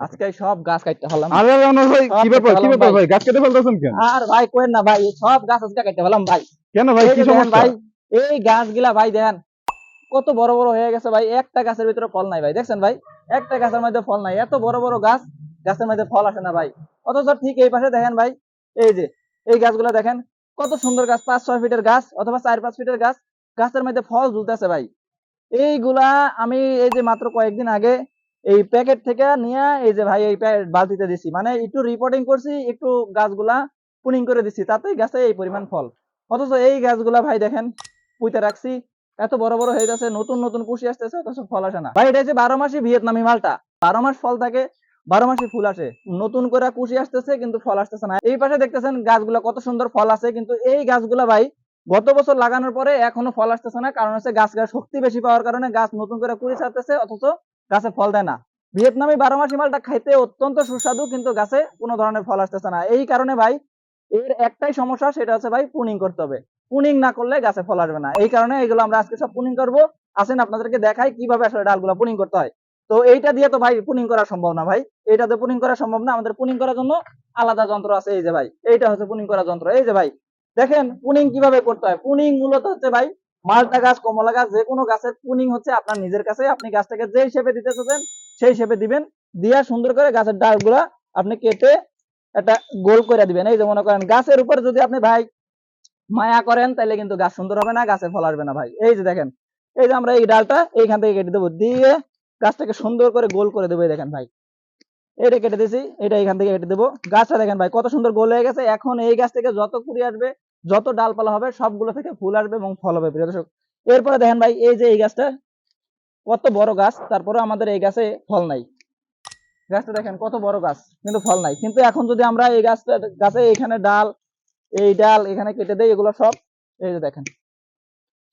আজকে সব গাছ কাটতে আরে ভাই কি ব্যাপার কি ব্যাপার ভাই। গাছ কেটে ফেলতেছেন কেন? আর ভাই কোয়েন না ভাই সব গাছ আজকে কাটতে ভাই। কেন ভাই কি সমস্যা? ভাই এই গাছগুলা ভাই দেখেন কত বড় বড় হয়ে গেছে ভাই। একটা গাছের ভিতরে ফল নাই ভাই দেখছেন ভাই? একটা গাছের মধ্যে ফল নাই এত বড় বড় গাছ গাছের মধ্যে ফল আসে না ভাই। অথচ ঠিক এই পাশে দেখেন ভাই এই যে এই গাছগুলা দেখেন কত সুন্দর গাছ পাঁচ ছয় ফিটের গাছ অথবা চার পাঁচ ফিটের গাছ গাছের মধ্যে ফল ঝুলতেছে ভাই। এইগুলা আমি এই যে মাত্র কয়েকদিন আগে এই প্যাকেট থেকে নিয়ে এই যে ভাই এই বালতিতে দিছি। মানে একটু রিপোর্টিং করছি, একটু গাছগুলা পুনিং করে দিছি, তাতেই গাছে এই পরিমাণ ফল। অথচ এই গাছগুলা ভাই দেখেন, পুঁতে রাখছি, এত বড় বড় হয়ে যাচ্ছে, নতুন নতুন কুশি আসতেছে, অথচ ফল আসে না। ভাই এটা হচ্ছে বারো মাসি ভিয়েতনামি মালটা। বারো মাস ফল থাকে, বারো মাসে ফুল আসে। নতুন করে কুশি আসতেছে, কিন্তু ফল আসতেছে না। এই পাশে দেখতেছেন গাছগুলা কত সুন্দর ফল আছে, কিন্তু এই গাছগুলা ভাই গত বছর লাগানোর পরে এখনও ফল আসতেছে না। কারণ হচ্ছে গাছ গাছ শক্তি বেশি পাওয়ার কারণে গাছ নতুন করে কুড়ি ছাড়তেছে, অথচ গাছে ফল দেয় না। ভিয়েতনামি বারো মাসি মালটা খাইতে অত্যন্ত সুস্বাদু, কিন্তু গাছে কোনো ধরনের ফল আসতেছে না। এই কারণে ভাই, এর একটাই সমস্যা সেটা হচ্ছে ভাই পুনিং করতে হবে। পুনিং না করলে গাছে ফল আসবে না। এই কারণে এগুলো আমরা আজকে সব পুনিং করব। আসেন আপনাদেরকে দেখাই কীভাবে আসলে ডালগুলো পুনিং করতে হয়। তো এইটা দিয়ে তো ভাই পুনিং করা সম্ভব না ভাই। এইটাতে পুনিং করা সম্ভব না। আমাদের পুনিং করার জন্য আলাদা যন্ত্র আছে এই যে ভাই। এইটা হচ্ছে পুনিং করা যন্ত্র। এই যে ভাই, দেখেন পুনিং কীভাবে করতে হয়? পুনিং মূলত হচ্ছে ভাই মালটা গাছ, কমলা গাছ, যে কোনো গাছের পুনিং হচ্ছে আপনার নিজের কাছে। আপনি গাছটাকে যেই শেপে দিতে চাচ্ছেন, সেই শেপে দিবেন। দিয়া সুন্দর করে গাছের ডালগুলা আপনি কেটে একটা গোল করে দিবেন। এই যে মনে করেন, গাছের উপর যদি আপনি ভাই মায়া করেন তাহলে কিন্তু গাছ সুন্দর হবে না, গাছে ফল আসবে না ভাই। এই যে দেখেন, এই যে আমরা এই ডালটা এইখান থেকে কেটে দেবো। দিয়ে গাছটাকে সুন্দর করে গোল করে দেবো দেখেন ভাই। এটা কেটে দিয়েছি, এটা এখান থেকে কেটে দেবো। গাছটা দেখেন ভাই, কত সুন্দর গোল হয়ে গেছে। এখন এই গাছ থেকে যত কুড়ি আসবে যত ডালপালা হবে, সবগুলো থেকে ফুল আসবে এবং ফল হবে। প্রিয় এরপরে দেখেন ভাই, এই যে এই গাছটা, কত বড় গাছ, তারপরে আমাদের এই গাছে ফল নাই। গাছটা দেখেন, কত বড় গাছ, কিন্তু ফল নাই। কিন্তু এখন যদি আমরা এই গাছটা, গাছে এখানে ডাল, এই ডাল এখানে কেটে দেই, এগুলো সব, এই যে দেখেন,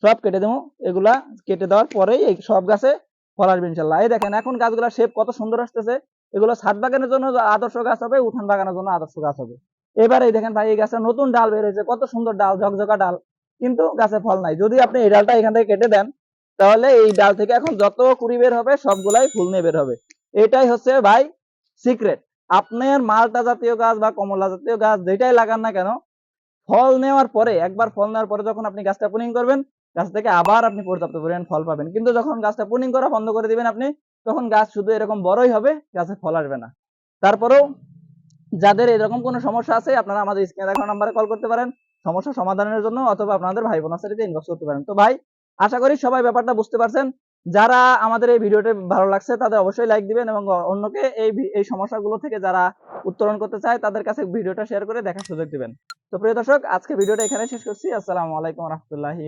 সব কেটে দেবো। এগুলা কেটে দেওয়ার পরেই এই সব গাছে ফল আসবে ইনশাল্লাহ। এই দেখেন, এখন গাছগুলা শেপ কত সুন্দর আসতেছে। এগুলো ছাদ বাগানের জন্য আদর্শ গাছ হবে, উঠান বাগানের জন্য আদর্শ গাছ হবে। এবার দেখেন ভাই, এই গাছে নতুন ডাল বের হয়েছে, কত সুন্দর ডাল, ঝকঝকা ডাল। কিন্তু গাছে ফল নাই। যদি আপনি এই ডালটা এখান থেকে কেটে দেন, তাহলে এই ডাল থেকে এখন যত কুড়ি বের হবে, সবগুলাই ফুল নিয়ে বের হবে। এটাই হচ্ছে ভাই সিক্রেট। আপনার মালটা জাতীয় গাছ বা কমলা জাতীয় গাছ যেটাই লাগান না কেন, ফল নেওয়ার পরে, একবার ফল নেওয়ার পরে যখন আপনি গাছটা পুনিং করবেন, গাছ থেকে আবার আপনি পর্যাপ্ত পরিমাণ ফল পাবেন। কিন্তু যখন গাছটা পুনিং করা বন্ধ করে দিবেন আপনি, তখন গাছ শুধু এরকম বড়ই হবে, গাছে ফল আসবে না। তারপরেও যাদের এরকম কোনো সমস্যা আছে, আপনারা আমাদের স্ক্রিনে দেখানো নাম্বারে কল করতে পারেন। সমস্যা সমাধানের জন্য অথবা আপনাদের ভাই বোনের সাথে ইনবক্স করতে পারেন। তো ভাই, আশা করি সবাই ব্যাপারটা বুঝতে পারছেন। যারা আমাদের এই ভিডিওটি ভালো লাগছে, তাদের অবশ্যই লাইক দিবেন এবং অন্যকে এই এই সমস্যাগুলো থেকে যারা উত্তরণ করতে চায়, তাদের কাছে ভিডিওটা শেয়ার করে দেখার সুযোগ দিবেন। তো প্রিয় দর্শক, আজকে ভিডিওটা এখানে শেষ করছি। আসসালামু আলাইকুম রহমতুল্লাহি